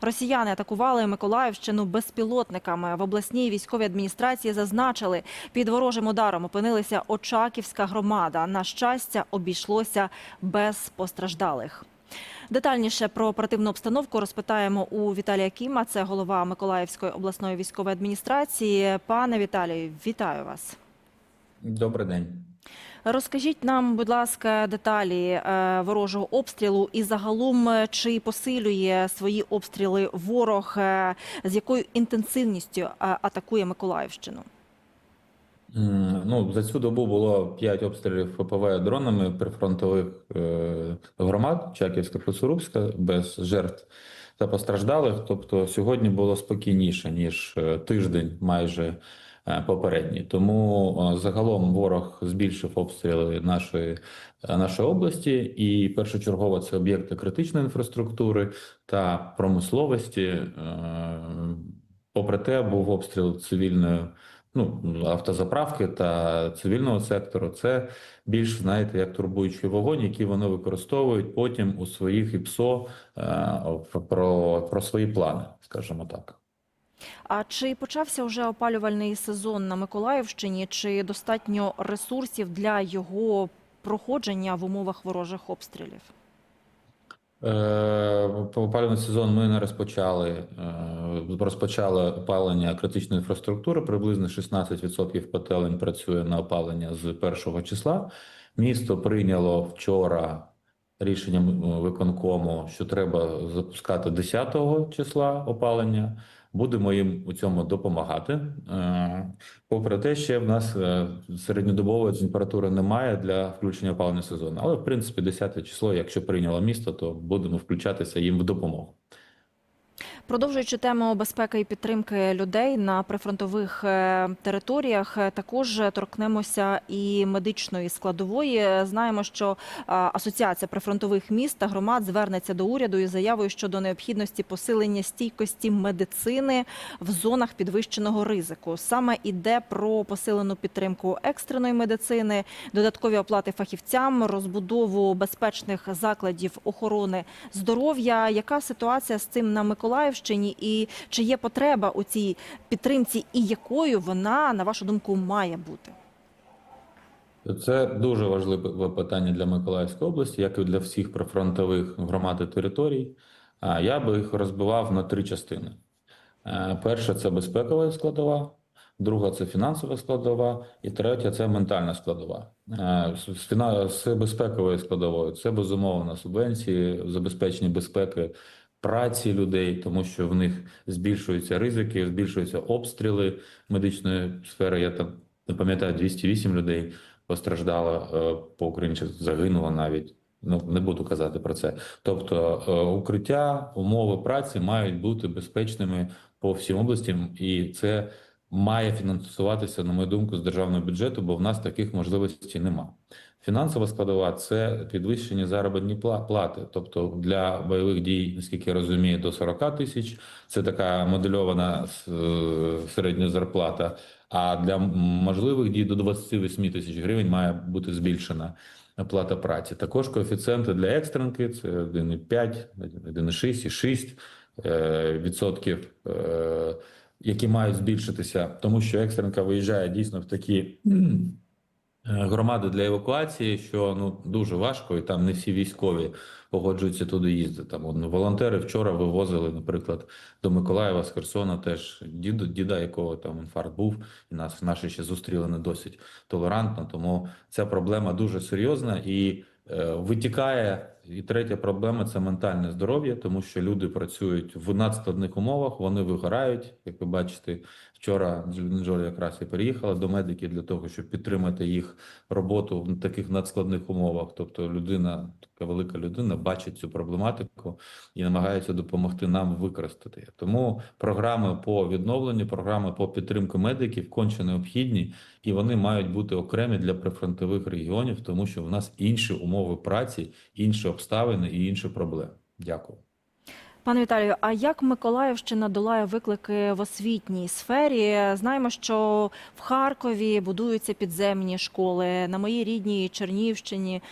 Росіяни атакували Миколаївщину безпілотниками. В обласній військовій адміністрації зазначили, під ворожим ударом опинилася Очаківська громада. На щастя, обійшлося без постраждалих. Детальніше про оперативну обстановку розпитаємо у Віталія Кіма, це голова Миколаївської обласної військової адміністрації. Пане Віталію, вітаю вас. Добрий день. Розкажіть нам, будь ласка, деталі е, ворожого обстрілу і загалом е, чи посилює свої обстріли ворог, е, з якою інтенсивністю атакує Миколаївщину? Ну, за цю добу було 5 обстрілів ППВ дронами прифронтових громад Чаківська, Коцурубська, без жертв та постраждалих. Тобто сьогодні було спокійніше, ніж тиждень майже е, попередній. Тому е, загалом ворог збільшив обстріли нашої, е, нашої області, і першочергово це об'єкти критичної інфраструктури та промисловості. Попри те, був обстріл цивільної ну, автозаправки та цивільного сектору, це більш, знаєте, як турбуючий вогонь, який вони використовують потім у своїх ІПСО про, про свої плани, скажімо так. А чи почався вже опалювальний сезон на Миколаївщині? Чи достатньо ресурсів для його проходження в умовах ворожих обстрілів? Е, опалювальний сезон ми не розпочали. е, Розпочали опалення критичної інфраструктури. Приблизно 16% котелень працює на опалення з першого числа. Місто прийняло вчора рішенням виконкому, що треба запускати 10 числа опалення. Будемо їм у цьому допомагати. Е, Попри те, ще в нас е, середньодобової температури немає для включення опалення сезону. Але в принципі, 10 число, якщо прийняло місто, то будемо включатися їм в допомогу. Продовжуючи тему безпеки і підтримки людей на прифронтових е, територіях, е, також торкнемося і медичної складової. Знаємо, що е, асоціація прифронтових міст та громад звернеться до уряду із заявою щодо необхідності посилення стійкості медицини в зонах підвищеного ризику. Саме іде про посилену підтримку екстреної медицини, додаткові оплати фахівцям, розбудову безпечних закладів охорони здоров'я. Яка ситуація з цим на Миколаївщині і чи є потреба у цій підтримці, і якою вона, на вашу думку, має бути? Це дуже важливе питання для Миколаївської області, як і для всіх прифронтових громад і територій. Я би їх розбивав на три частини. Е, Перша це безпекова складова, друга це фінансова складова, і третя це ментальна складова. Е, з безпековою складовою це безумовно субвенції, забезпечення безпеки праці людей, тому що в них збільшуються ризики, збільшуються обстріли медичної сфери. Я там не пам'ятаю 208 людей постраждало е, по Україні, загинуло навіть. Ну не буду казати про це. Тобто е, укриття, умови праці мають бути безпечними по всім областям, і це має фінансуватися, на мою думку, з державного бюджету, бо в нас таких можливостей нема. Фінансова складова це підвищення заробітні плати. Тобто для бойових дій, наскільки я розумію, до 40 тисяч. Це така модельована е, середня зарплата. А для можливих дій до 28 тисяч гривень має бути збільшена оплата праці. Також коефіцієнти для екстренки це 1,5, 1,6 і 6 е, відсотків, е, які мають збільшитися, тому що екстренка виїжджає дійсно в такі е, громади для евакуації, що ну дуже важко, і там не всі військові погоджуються туди їздити. Там ну, волонтери вчора вивозили, наприклад, до Миколаєва з Херсона теж діду, діда, якого там інфаркт був, і нас наші ще зустріли не досить толерантно. Тому ця проблема дуже серйозна і е, витікає. І третя проблема це ментальне здоров'я, тому що люди працюють в надскладних умовах, вони вигорають. Як ви бачите, вчора Джолі якраз і переїхала до медиків для того, щоб підтримати їх роботу в таких надскладних умовах. Тобто, людина, така велика людина, бачить цю проблематику і намагається допомогти нам використати. Тому програми по відновленню, програми по підтримку медиків конче необхідні, і вони мають бути окремі для прифронтових регіонів, тому що в нас інші умови праці, інші обставини і інші проблеми. Дякую. Пане Віталію, а як Миколаївщина долає виклики в освітній сфері? Знаємо, що в Харкові будуються підземні школи. На моїй рідній Чернівщині, е,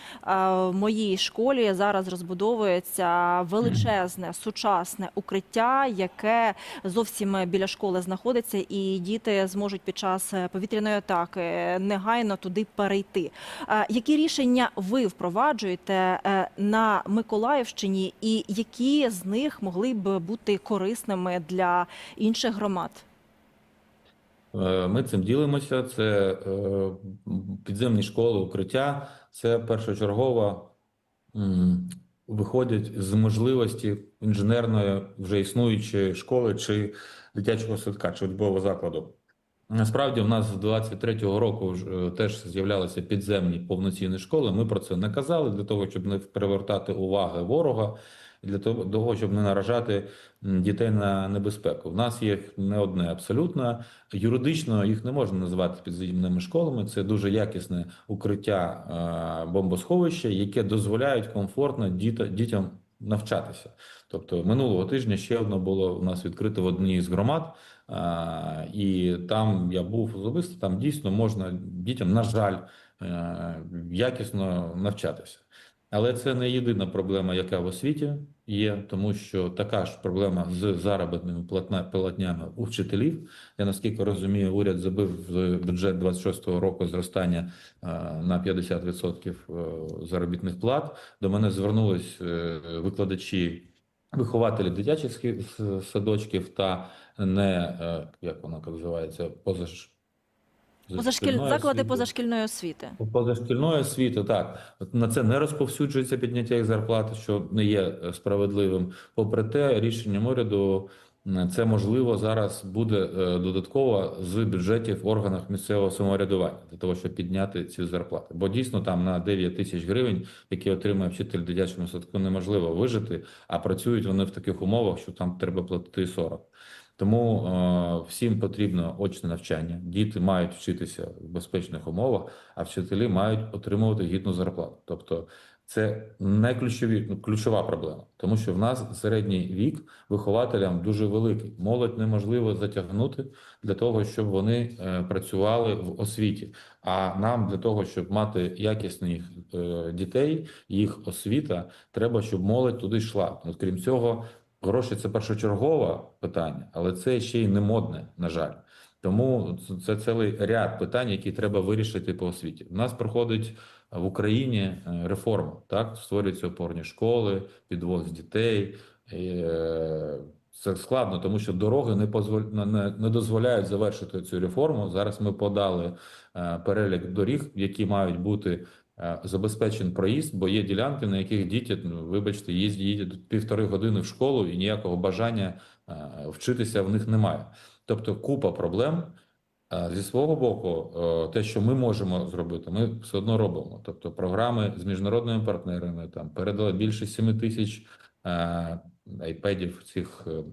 в моїй школі зараз розбудовується величезне сучасне укриття, яке зовсім біля школи знаходиться, і діти зможуть під час повітряної атаки негайно туди перейти. Е, Які рішення ви впроваджуєте е, на Миколаївщині, і які з них могли б бути корисними для інших громад? Е, Ми цим ділимося. Це е, підземні школи, укриття. Це першочергово виходять з можливості інженерної вже існуючої школи чи дитячого садка, чи учбового закладу. Насправді, в нас з 23-го року е, теж з'являлися підземні повноцінні школи. Ми про це не казали для того, щоб не привертати уваги ворога, для того, щоб не наражати дітей на небезпеку. В нас їх не одне абсолютно. Юридично їх не можна називати підземними школами. Це дуже якісне укриття бомбосховища, яке дозволяють комфортно дітям навчатися. Тобто минулого тижня ще одно було у нас відкрито в одній з громад, е, і там я був особисто. Там дійсно можна дітям, на жаль, е, якісно навчатися. Але це не єдина проблема, яка в освіті є, тому що така ж проблема з заробітними платнями у вчителів. Я наскільки розумію, уряд забив в бюджет 26-го року зростання на 50% е, заробітних плат. До мене звернулись е, викладачі, вихователі дитячих садочків та не е, як вона називається, позаш... Позашкіль... Заклади освіти. позашкільної освіти. Позашкільної освіти, так на це не розповсюджується підняття їх зарплати, що не є е, справедливим. Попри те, рішенням уряду це можливо зараз буде е, додатково з бюджетів в органах місцевого самоврядування для того, щоб підняти ці зарплати. Бо дійсно там на 9 тисяч гривень, які отримує вчитель дитячому садку, неможливо вижити, а працюють вони в таких умовах, що там треба платити 40. Тому е, всім потрібно очне навчання. Діти мають вчитися в безпечних умовах, а вчителі мають отримувати гідну зарплату. Тобто, це не ключові, ну, ключова проблема, тому що в нас середній вік вихователям дуже великий. Молодь неможливо затягнути для того, щоб вони е, працювали в освіті. А нам для того, щоб мати якісних е, дітей, їх освіта, треба, щоб молодь туди йшла. Крім цього, Гроші це першочергове питання, але це ще й не модне, на жаль. Тому це- цілий ряд питань, які треба вирішити по освіті. У нас проходить в Україні е, реформа. Так створюються опорні школи, підвоз дітей. Е, Це складно, тому що дороги не позволь... не, дозволяють завершити цю реформу. Зараз ми подали е, перелік доріг, які мають бути е, забезпечений проїзд, бо є ділянки, на яких діти, ну, вибачте, їздять, півтори години в школу і ніякого бажання е, вчитися в них немає. Тобто купа проблем. Зі свого боку, е, те, що ми можемо зробити, ми все одно робимо. Тобто, програми з міжнародними партнерами там передали більше 7 тисяч е, айпедів цих е,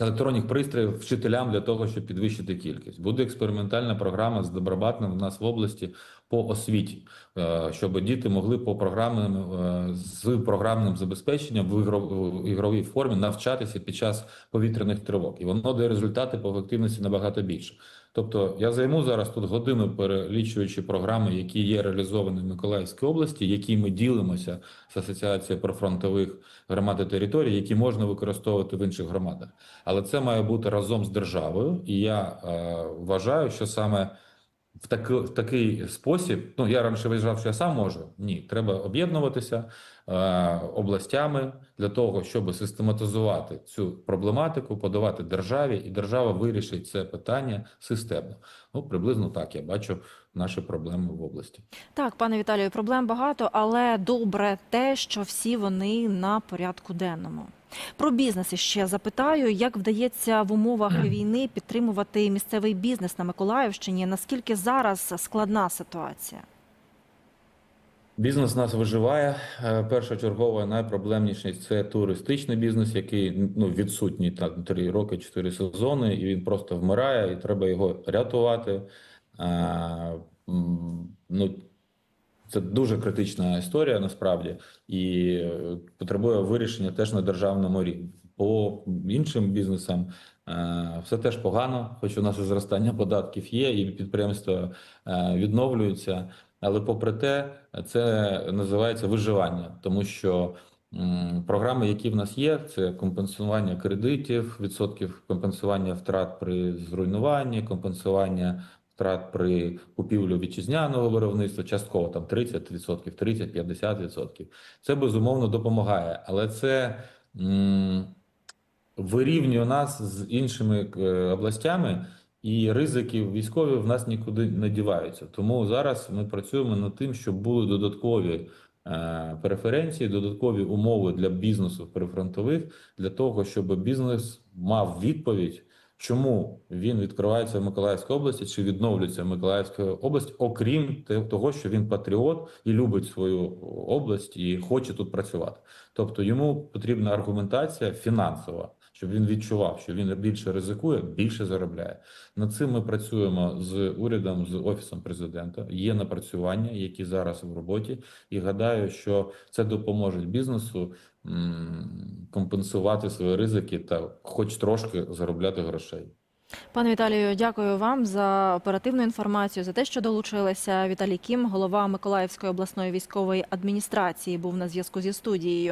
електронних пристроїв вчителям для того, щоб підвищити кількість. Буде експериментальна програма з Добробатним у нас в області по освіті, е, щоб діти могли по програмним е, з програмним забезпеченням в ігровій формі навчатися під час повітряних тривог, і воно дає результати по ефективності набагато більше. Тобто я займу зараз тут годину перелічуючи програми, які є реалізовані в Миколаївській області, які ми ділимося з асоціацією прифронтових громад і територій, які можна використовувати в інших громадах. Але це має бути разом з державою, і я е, вважаю, що саме в, таки, в такий спосіб, ну я раніше вважав, що я сам можу. Ні, треба об'єднуватися областями для того, щоб систематизувати цю проблематику, подавати державі, і держава вирішить це питання системно. Ну приблизно так я бачу наші проблеми в області. Так, пане Віталію, проблем багато, але добре те, що всі вони на порядку денному. Про бізнес ще запитаю, як вдається в умовах війни підтримувати місцевий бізнес на Миколаївщині? Наскільки зараз складна ситуація? Бізнес нас виживає. Е, Першочергово найпроблемніший це туристичний бізнес, який ну відсутній так три роки, чотири сезони, і він просто вмирає, і треба його рятувати. А, ну, це дуже критична історія насправді і е, потребує вирішення теж на державному рівні. По іншим бізнесам е, все теж погано, хоч у нас і зростання податків є, і підприємства е, відновлюються. Але попри те, це називається виживання, тому що програми, які в нас є, це компенсування кредитів, відсотків компенсування втрат при зруйнуванні, компенсування втрат при купівлі вітчизняного виробництва, частково там 30%, 30-50%. Це безумовно допомагає, але це вирівнює нас з іншими е, областями, і ризики військові в нас нікуди не діваються. Тому зараз ми працюємо над тим, щоб були додаткові е, преференції, додаткові умови для бізнесу прифронтових, для того, щоб бізнес мав відповідь. Чому він відкривається в Миколаївській області чи відновлюється в Миколаївській області, окрім того, що він патріот і любить свою область і хоче тут працювати. Тобто йому потрібна аргументація фінансова, щоб він відчував, що він більше ризикує, більше заробляє. Над цим ми працюємо з урядом, з офісом президента. Є напрацювання, які зараз в роботі, і гадаю, що це допоможе бізнесу компенсувати свої ризики та, хоч трошки, заробляти грошей. Пане Віталію, дякую вам за оперативну інформацію, за те, що долучилися. Віталій Кім, голова Миколаївської обласної військової адміністрації, був на зв'язку зі студією.